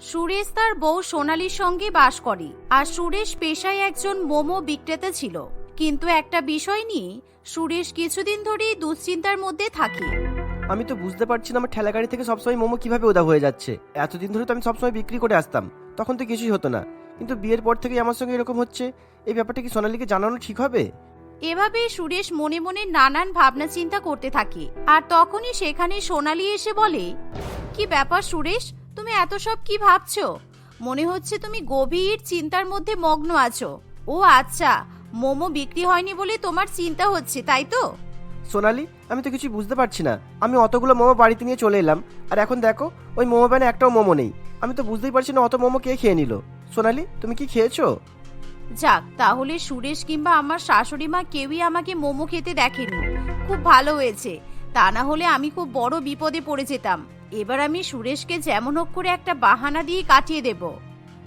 সুরেশ তার বউ সোনালির সঙ্গে বাস করে। আর সুরেশ পেশায় একজন মোমো বিক্রেতা ছিল। কিন্তু একটা বিষয় নিয়ে সুরেশ কিছুদিন ধরেই দুশ্চিন্তার মধ্যে থাকে। আমি তো বুঝতে পারছি না আমার ঠেলা গাড়ি থেকে সবসময় মোমো কীভাবে ওদা হয়ে যাচ্ছে। এতদিন ধরে তো আমি সবসময় বিক্রি করে আসতাম। তখন তো কিছুই হতো না। কিন্তু বিয়ের পর থেকেই আমার সঙ্গে এরকম হচ্ছে। এই ব্যাপারটা কি সোনালিকে জানানো ঠিক হবে? এভাবে সুরেশ মনে মনে নানান ভাবনা চিন্তা করতে থাকে। আর তখনই সেখানে সোনালি এসে বলে কি ব্যাপার সুরেশ? তুমি এত সব কি ভাবছ? মনে হচ্ছে তুমি গভীর চিন্তার মধ্যে মগ্ন আছো। ও আচ্ছা মোমো বিক্রি হয়নি বলে তোমার চিন্তা হচ্ছে তাই তো? সোনালি আমি তো কিছুই বুঝতে পারছি না। আমি অতগুলো মোমো বাড়িতে নিয়ে চলে এলাম। আর এখন দেখো ওই মোমো ব্যানে একটাও মোমো নেই। আমি তো বুঝতেই পারছি না অত মোমো কে খেয়ে নিল। সোনালি তুমি কি খেয়েছো? যাক তাহলে সুরেশ কিংবা আমার শাশুড়ি মা কেউই আমাকে মোমো খেতে দেখেনি। খুব ভালো হয়েছে। তা না হলে আমি খুব বড় বিপদে পড়ে যেতাম। এবার আমি সুরেশকে যেমন হোক করে একটা বাহানা দিয়ে কাটিয়ে দেব।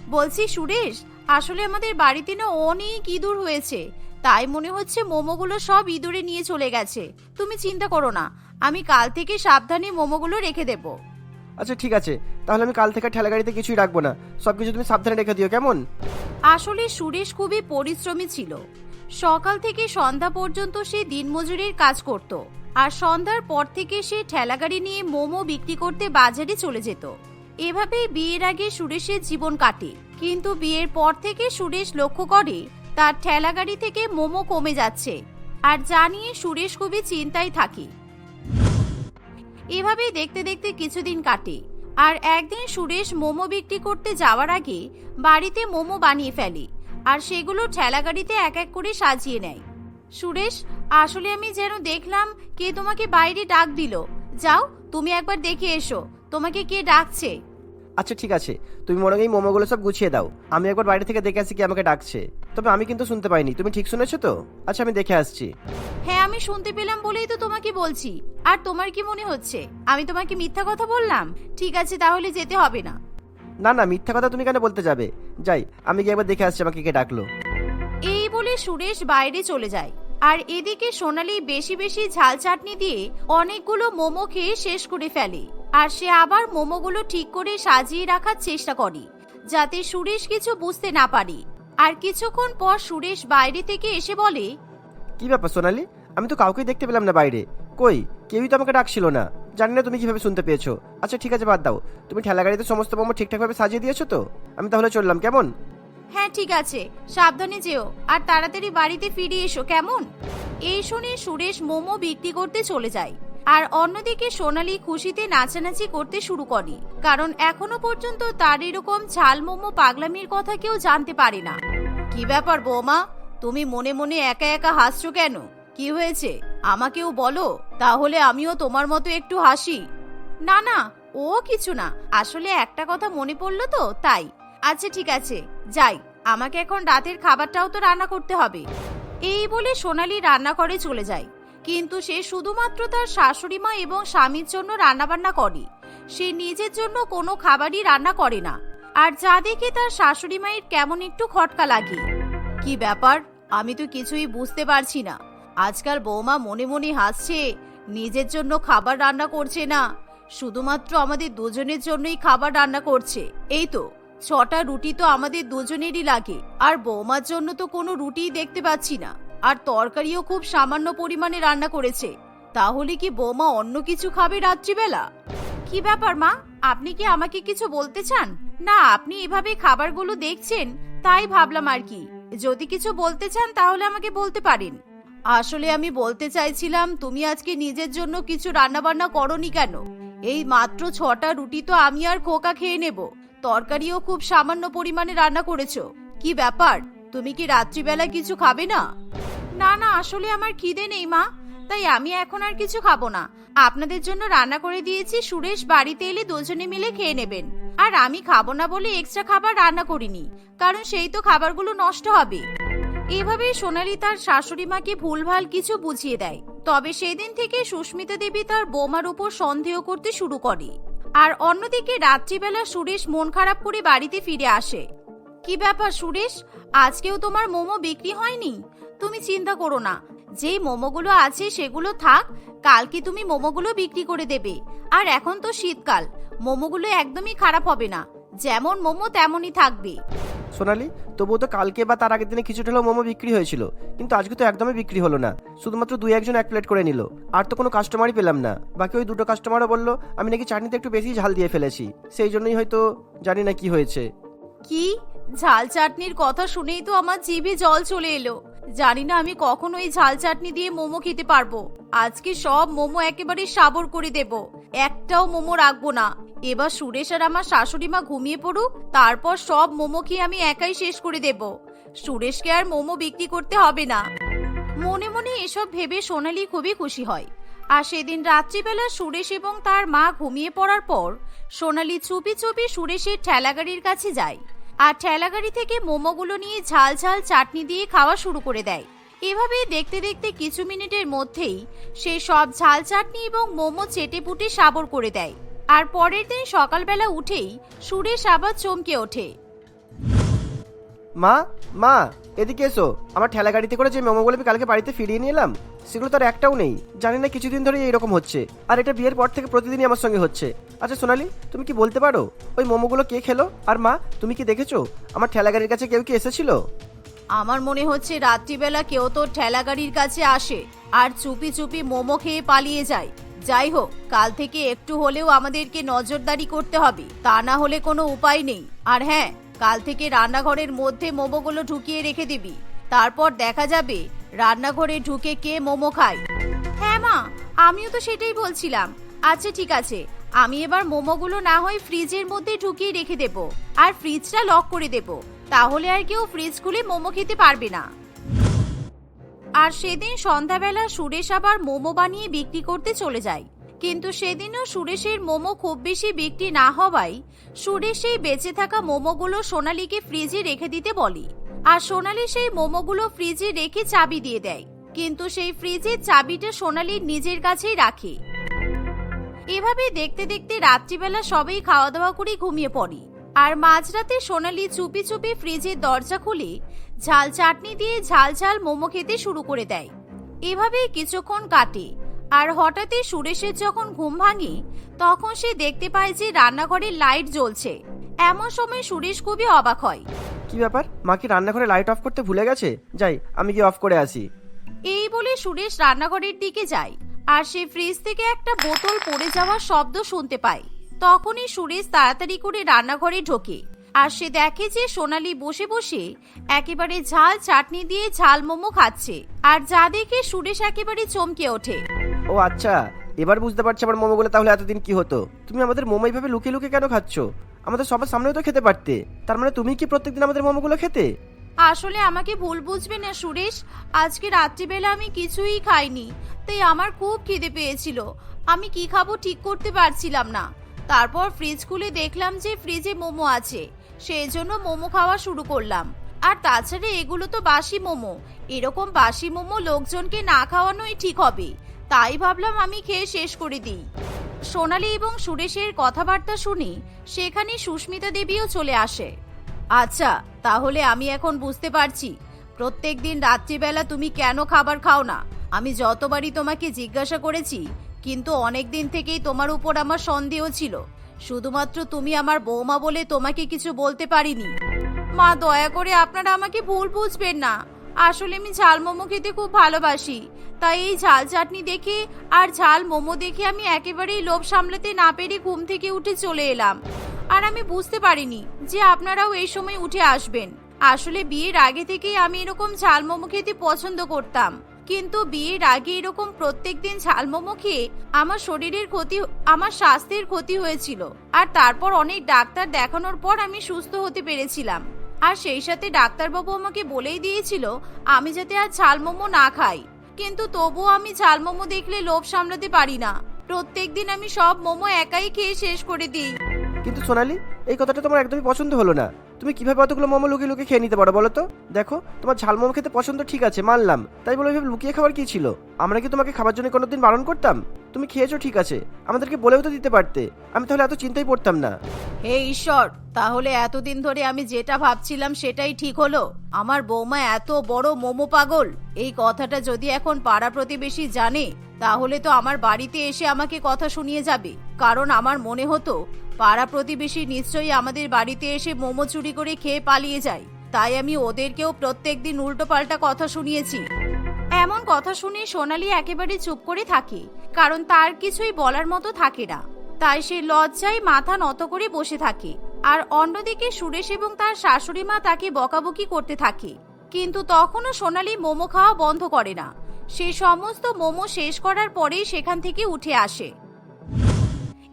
বলছি সুরেশ আসলে আমাদের বাড়িতে না অনেক ইঁদুর হয়েছে। তাই মনে হচ্ছে মোমোগুলো সব ইঁদুরে নিয়ে চলে গেছে। তুমি চিন্তা করো না আমি কাল থেকে সাবধানে মোমোগুলো রেখে দেবো। আচ্ছা ঠিক আছে। তাহলে আমি কাল থেকে ঠেলা গাড়িতে কিছুই রাখব না। সব কিছু তুমি সাবধানে রেখে দিও কেমন? আসলে সুরেশ খুবই পরিশ্রমী ছিল। সকাল থেকে সন্ধ্যা পর্যন্ত সে দিনমজুরির কাজ করত। আর সন্ধ্যার পর থেকে সে ঠেলাগাড়ি নিয়ে মোমো বিক্রি করতে বাজারে চলে যেত। এভাবেই বিয়ের আগে সুরেশের জীবন কাটে। কিন্তু বিয়ের পর থেকে সুরেশ লক্ষ্য করে, তার ঠেলাগাড়ি থেকে মোমো কমে যাচ্ছে। আর যা নিয়ে সুরেশ খুবই চিন্তায় থাকে। এভাবেই দেখতে দেখতে কিছুদিন কাটে। আর একদিন সুরেশ মোমো বিক্রি করতে যাওয়ার আগে বাড়িতে মোমো বানিয়ে ফেলে। আর সেগুলো ঠেলাগাড়িতে এক এক করে সাজিয়ে নেয়। সুরেশ আসলে আমি যেন দেখলাম কে তোমাকে বাইরে ডাক দিল। যাও তুমি একবার দেখে এসো তোমাকে কে ডাকছে? আচ্ছা ঠিক আছে। তুমি মনে হয় মোমোগুলো সব গুছিয়ে দাও। আমি একবার বাইরে থেকে দেখে আসি কি আমাকে ডাকছে। তবে আমি কিন্তু শুনতে পাইনি। তুমি ঠিক শুনেছো তো? আচ্ছা আমি দেখে আসছি। হ্যাঁ আমি শুনতে পেলাম বলেই তো তোমাকে বলছি। আর তোমার কি মনে হচ্ছে? আমি তোমাকে মিথ্যা কথা বললাম? ঠিক আছে তাহলে যেতে হবে না। না না মিথ্যা কথা তুমি কেন বলতে যাবে? যাই আমি গিয়ে একবার দেখে আসছি আমাকে কে ডাকলো। এই বলে সুরেশ বাইরে চলে যায়। আর এদিকে সোনালি বেশি বেশি ঝাল চাটনি দিয়ে অনেকগুলো মোমো খেয়ে শেষ করে ফেলে। আর সে আবার মোমোগুলো ঠিক করে সাজিয়ে রাখার চেষ্টা করে, যাতে সুরেশ কিছু বুঝতে না পারে। আর কিছুক্ষণ পর সুরেশ বাইরে থেকে এসে বলে, কি ব্যাপার সোনালি? আমি তো কাউকেই দেখতে পেলাম না বাইরে। কই? কেউই তো আমাকে ডাকছিল না। জানি না তুমি কীভাবে শুনতে পেয়েছ। আচ্ছা ঠিক আছে, বাদ দাও। তুমি ঠেলা গাড়িতে সমস্ত মোমো ঠিকঠাকভাবে সাজিয়ে দিয়েছ তো? আমি তাহলে চললাম, কেমন? হ্যাঁ ঠিক আছে। সাবধানে যেও। আর তাড়াতাড়ি বাড়িতে ফিরে এসো, কেমন? এই শুনে সুরেশ মোমো বিক্রি করতে চলে যায়। আর অন্যদিকে সোনালি খুশিতে নাচানাচি করতে শুরু করে। কারণ এখনও পর্যন্ত তার এরকম ঝাল মোমো পাগলামির কথা কেউ জানতে পারে না। কি ব্যাপার বৌমা? তুমি মনে মনে একা একা হাসছো কেন? কি হয়েছে? আমাকেও বলো। তাহলে আমিও তোমার মতো একটু হাসি। না না, ও কিছু না। আসলে একটা কথা মনে পড়ল তো, তাই। আচ্ছা ঠিক আছে। যাই, আমাকে এখন রাতের খাবারটাও তো রান্না করতে হবে। এই বলে সোনালি রান্নাঘরে চলে যায়। কিন্তু সে শুধুমাত্র তার শাশুড়ি মা এবং স্বামীর জন্য রান্নাবান্না করে। সে নিজের জন্য কোনো খাবারই রান্না করে না। আর যা দেখে তার শাশুড়ি মায়ের কেমন একটু খটকা লাগে। কি ব্যাপার? আমি তো কিছুই বুঝতে পারছি না। আজকাল বৌমা মনে মনে হাসছে, নিজের জন্য খাবার রান্না করছে না। শুধুমাত্র আমাদের দুজনের জন্যই খাবার রান্না করছে। এই তো। ছটা রুটি তো আমাদের দুজনেরই লাগে। আর বৌমার জন্য তো কোনো রুটিই দেখতে পাচ্ছি না। আর তরকারিও খুব সামান্য পরিমাণে রান্না করেছে। তাহলে কি বৌমা অন্য কিছু খাবে রাত্রিবেলা? কি ব্যাপার মা? আপনি কি আমাকে কিছু বলতে চান? না, আপনি এভাবে খাবারগুলো দেখছেন, তাই ভাবলাম আর কি। যদি কিছু বলতে চান, তাহলে আমাকে বলতে পারেন। আসলে আমি বলতে চাইছিলাম, তুমি আজকে নিজের জন্য কিছু রান্নাবান্না করনি কেন? এই মাত্র ছটা রুটি তো আমি আর খোকা খেয়ে নেব। তরকারিও খুব সামান্য পরিমাণে রান্না করেছ। কি ব্যাপার? তুমি কি রাত্রিবেলা কিছু খাবে না? না না, আসলে আমার খিদে নেই, মা। তাই আমি এখন আর কিছু খাব না। আপনাদের জন্য রান্না করে দিয়েছি, সুরেশ বাড়িতে এলে দুজনে মিলে খেয়ে নেবেন। আর আমি খাব না বলে এক্সট্রা খাবার রান্না করিনি, কারণ সেই তো খাবারগুলো নষ্ট হবে। এভাবেই সোনালি তার শাশুড়ি মাকে ভুলভাল কিছু বুঝিয়ে দেয়। তবে সেদিন থেকে সুস্মিতা দেবী তার বোমার উপর সন্দেহ করতে শুরু করে। আর অন্যদিকে রাত্রিবেলা সুরেশ মন খারাপ করে বাড়িতে ফিরে আসে। কি ব্যাপার সুরেশ? আজকেও তোমার মোমো বিক্রি হয়নি? তুমি চিন্তা করো না। যেই মোমোগুলো আছে সেগুলো থাক কালকে তুমি মোমোগুলো বিক্রি করে দেবে? আর এখন তো শীতকাল, মোমোগুলো একদমই খারাপ হবে না। যেমন মোমো তেমনই থাকবে। সোনালি, তবুও তো কালকে বা তার আগের দিনে কিছুটা হলেও মোমো বিক্রি হয়েছিল, কিন্তু আজকে তো একদমই বিক্রি হলো না। শুধুমাত্র দুই একজন এক প্লেট করে নিল। আর তো কোনো কাস্টমারই পেলাম না। বাকি ওই দুটো কাস্টমারও বলল, আমি নাকি চাটনিতে একটু বেশি ঝাল দিয়ে ফেলেছি। সেই জন্যই হয়তো জানি না কি হয়েছে। কি? ঝাল চাটনির কথা শুনেই তো আমার জিভে জল চলে এলো। জানি না আমি কখন ওই ঝাল চাটনি দিয়ে মোমো খেতে পারব। আজকে সব মোমো একেবারে সাবর করে দেব। একটাও মোমো রাখব না। এবার সুরেশ আর আমার শাশুড়ি মা ঘুমিয়ে পড়ুক, তারপর সব মোমো খেয়ে আমি একাই শেষ করে দেব। সুরেশকে আর মোমো বিক্রি করতে হবে না। মনে মনে এসব ভেবে সোনালি খুবই খুশি হয়। আর সেদিন রাত্রিবেলা সুরেশ এবং তার মা ঘুমিয়ে পড়ার পর, সোনালি চুপি চুপি সুরেশের ঠেলাগাড়ির কাছে যায় আর ঠেলাগাড়ি থেকে মোমোগুলো নিয়ে ঝাল ঝাল চাটনি দিয়ে খাওয়া শুরু করে দেয়। এভাবেই দেখতে দেখতে কিছু মিনিটের মধ্যেই সে সব ঝাল চাটনি এবং মোমো চেটে পুটে সাবর করে দেয়। আর পরের দিন সকালবেলা উঠেই সুরেশ আবার চমকে ওঠে। মা মা এদিকে এসো। আমার ঠেলা গাড়িতে করে যে মোমোগুলো আমি কালকে বাড়িতে ফিরিয়ে নিয়ে এলাম সেগুলো তো আর একটাও নেই। জানি না কিছুদিন ধরে এরকম হচ্ছে। আর এটা বিয়ের পর থেকে প্রতিদিনই আমার সঙ্গে হচ্ছে। আচ্ছা সোনালি তুমি কি বলতে পারো? ওই মোমোগুলো কে খেলো? আর মা তুমি কি দেখেছ? আমার ঠেলা গাড়ির কাছে কেউ কি এসেছিল? আমার মনে হচ্ছে রাত্রিবেলা কেউ তো ঠেলা গাড়ির কাছে আসে আর চুপি চুপি মোমো খেয়ে পালিয়ে যায়। যাই হোক কাল থেকে একটু হলেও আমাদেরকে নজরদারি করতে হবে, তা না হলে কোনো উপায় নেই। আর হ্যাঁ কাল থেকে রান্নাঘরের মধ্যে মোমোগুলো ঢুকিয়ে রেখে দিবি। তারপর দেখা যাবে রান্নাঘরে ঢুকে কে মোমো খায়। হ্যাঁ মা, আমিও তো সেটাই বলছিলাম। আচ্ছা ঠিক আছে, আমি এবার মোমোগুলো না হয় ফ্রিজের মধ্যে ঢুকিয়ে রেখে দেব। আর ফ্রিজটা লক করে দেব। তাহলে আর কেউ ফ্রিজ খুলে মোমো খেতে পারবে না। আর সেদিন সন্ধ্যাবেলা সুরেশ আবার মোমো বানিয়ে বিক্রি করতে চলে যায়। কিন্তু সেদিনও সুরেশের মোমো খুব বেশি বিক্রি না হওয়ায় সুরেশ সেই বেঁচে থাকা মোমোগুলো সোনালীকে ফ্রিজে রেখে দিতে বলে। আর সোনালী সেই মোমোগুলো ফ্রিজে রেখে চাবি দিয়ে দেয়। কিন্তু সেই ফ্রিজের চাবিটা সোনালী নিজের কাছেই রাখে। এভাবে দেখতে দেখতে রাত্রিবেলা সবাই খাওয়া দাওয়া করে ঘুমিয়ে পড়ে। আর মাঝরাতে সোনালি চুপি চুপি ফ্রিজের দরজা খুলে ঝাল চাটনি দিয়ে ঝাল ঝাল মোমো খেতে শুরু করে দেয়। এভাবেই কিছুক্ষণ কাটে আর হঠাৎই সুরেশের যখন ঘুম ভাঙে তখন সে দেখতে পায় যে রান্নাঘরে লাইট জ্বলছে। এমন সময় সুরেশ খুবই অবাক হয়। কি ব্যাপার? মা কি রান্নাঘরে লাইট অফ করতে ভুলে গেছে? যাই আমি কি অফ করে আসি। এই বলে সুরেশ রান্নাঘরের দিকে যায় আর সে ফ্রিজ থেকে একটা বোতল পড়ে যাওয়ার শব্দ শুনতে পায়। তখনই সুরেশ তাড়াতাড়ি করে রান্নাঘরে ঢোকে। আর সে দেখে যে সোনালি বসে বসে একেবারে ঝাল চাটনি দিয়ে ঝাল মোমো খাচ্ছে। আর যা দেখে সুরেশ একেবারে চমকে ওঠে। ও আচ্ছা এবার বুঝতে পারছি আমার মোমোগুলো তাহলে এতদিন কি হতো। তুমি আমাদের মোমো এইভাবে লুকিয়ে লুকিয়ে কেন খাচ্ছ? আমাদের সবার সামনেও তো খেতে পারতে। তার মানে তুমি কি প্রত্যেকদিন আমাদের মোমোগুলো খেতে? আসলে আমাকে ভুল বুঝবে না সুরেশ। আজকে রাত্রিবেলা আমি কিছুই খাইনি তাই আমার খুব খিদে পেয়েছিল। আমি কি খাব ঠিক করতে পারছিলাম না। তারপর ফ্রিজ খুলে দেখলাম যে ফ্রিজে মোমো আছে। সেই জন্য মোমো খাওয়া শুরু করলাম। আর তাছাড়া এগুলো তো বাসি মোমো। এরকম বাসি মোমো লোকজনকে না খাওয়ানোই ঠিক হবে। তাই ভাবলাম আমি খেয়ে শেষ করে দিই। সোনালি এবং সুরেশের কথাবার্তা শুনি সেখানে সুস্মিতা দেবীও চলে আসে। আচ্ছা তাহলে আমি এখন বুঝতে পারছি। প্রত্যেক দিন রাত্রিবেলা তুমি কেন খাবার খাও না? আমি যতবারই তোমাকে জিজ্ঞাসা করেছি কিন্তু অনেক দিন থেকেই তোমার উপর আমার সন্দেহ ছিল। শুধুমাত্র তুমি আমার বৌমা বলে তোমাকে কিছু বলতে পারিনি। মা, দয়া করে আপনারা আমাকে ভুল বুঝবেন না। আসলে আমি ঝাল মোমো খেতে খুব ভালোবাসি। তাই এই ঝাল চাটনি দেখে আর ঝাল মোমো দেখে আমি একেবারেই লোভ সামলাতে না পেরে ঘুম থেকে উঠে চলে এলাম। আর আমি বুঝতে পারিনি যে আপনারাও এই সময় উঠে আসবেন। আসলে বিয়ের আগে থেকেই আমি এরকম ঝাল মোমো খেতে পছন্দ করতাম। কিন্তু বিয়ের আগে এরকম প্রত্যেকদিন ঝাল মোমো খেয়ে আমার শরীরের ক্ষতি, আমার স্বাস্থ্যের ক্ষতি হয়েছিল। আর তারপর অনেক ডাক্তার দেখানোর পর আমি সুস্থ হতে পেরেছিলাম। আর সেই সাথে ডাক্তারবাবু আমাকে বলেই দিয়েছিল, আমি যাতে আর ঝাল মোমো না খাই। কিন্তু তবুও আমি ঝাল মোমো দেখলে লোভ সামলাতে পারি না। প্রত্যেক দিন আমি সব মোমো একাই খেয়ে শেষ করে দিই। কিন্তু সোনালি, এই কথাটা তোমার একদমই পছন্দ হলো না। তুমি কীভাবে অতগুলো মোমো লুকিয়ে লুকিয়ে খেয়ে নিতে পারো বলো তো? দেখো, তোমার ঝাল মোমো খেতে পছন্দ ঠিক আছে, মানলাম। তাই বলে ওইভাবে লুকিয়ে খাবার কি ছিল? আমরা কি তোমাকে খাবার জন্য কোনোদিন বারণ করতাম? তুমি খেয়েছো ঠিক আছে, আমাদেরকে বলেও তো দিতে পারতে। আমি তাহলে এত চিন্তাই পড়তাম না। হে ঈশ্বর, তাহলে এতদিন ধরে আমি যেটা ভাবছিলাম সেটাই ঠিক হলো। আমার বৌমা এত বড় মোমো পাগল। এই কথাটা যদি এখন পাড়া প্রতিবেশী জানে, তাহলে তো আমার বাড়িতে এসে আমাকে কথা শুনিয়ে যাবে। কারণ আমার মনে হতো পাড়া প্রতিবেশী নিশ্চয়ই আমাদের বাড়িতে এসে মোমো চুরি করে খেয়ে পালিয়ে যায়। তাই আমি ওদেরকেও প্রত্যেক প্রত্যেকদিন উল্টোপাল্টা কথা শুনিয়েছি। এমন কথা শুনে সোনালি একেবারে চুপ করে থাকে, কারণ তার কিছুই বলার মতো থাকে না। তাই সে লজ্জায় মাথা নত করে বসে থাকে, আর অন্যদিকে সুরেশ এবং তার শাশুড়ি মা তাকে বকাবকি করতে থাকে। কিন্তু তখনও সোনালি মোমো খাওয়া বন্ধ করে না। সে সমস্ত মোমো শেষ করার পরেই সেখান থেকে উঠে আসে।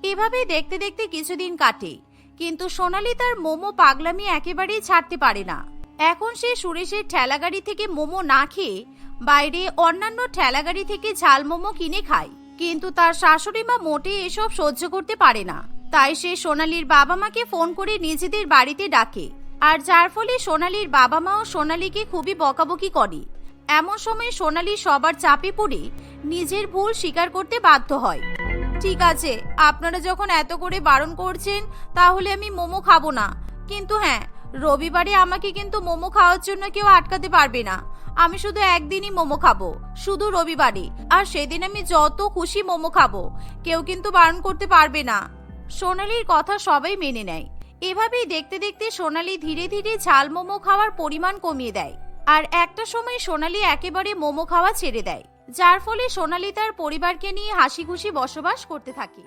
এভাবেই দেখতে দেখতে কিছুদিন কাটে। কিন্তু সোনালি তার মোমো পাগলামি একেবারেই ছাড়তে পারে না। এখন সে সুরেশের ঠেলাগাড়ি থেকে মোমো না খেয়ে বাইরে অন্যান্য ঠেলাগাড়ি থেকে ঝাল মোমো কিনে খায়। কিন্তু তার শাশুড়ি মা মোটে এসব সহ্য করতে পারে না। তাই সে সোনালির বাবা মাকে ফোন করে নিজেদের বাড়িতে ডাকে। আর যার ফলে সোনালির বাবা মাও সোনালিকে খুবই বকাবকি করে। এমন সময় সোনালি সবার চাপে পড়ে নিজের ভুল স্বীকার করতে বাধ্য হয়। ঠিক আছে, আপনারা যখন এত করে বারণ করছেন, তাহলে আমি মোমো খাব না। কিন্তু হ্যাঁ রবিবারে আমাকে কিন্তু মোমো খাওয়ার জন্য কেউ আটকাতে পারবে না। আমি শুধু একদিনই মোমো খাব, শুধু রবিবারে। আর সেদিন আমি যত খুশি মোমো খাব, কেউ কিন্তু বারণ করতে পারবে না। সোনালির কথা সবাই মেনে নেয়। এভাবেই দেখতে দেখতে সোনালি ধীরে ধীরে ঝাল মোমো খাওয়ার পরিমাণ কমিয়ে দেয়। আর একটা সময় সোনালি একেবারে মোমো খাওয়া ছেড়ে দেয়। যার ফলে সোনালি তার পরিবারকে নিয়ে হাসি খুশি বসবাস করতে থাকে।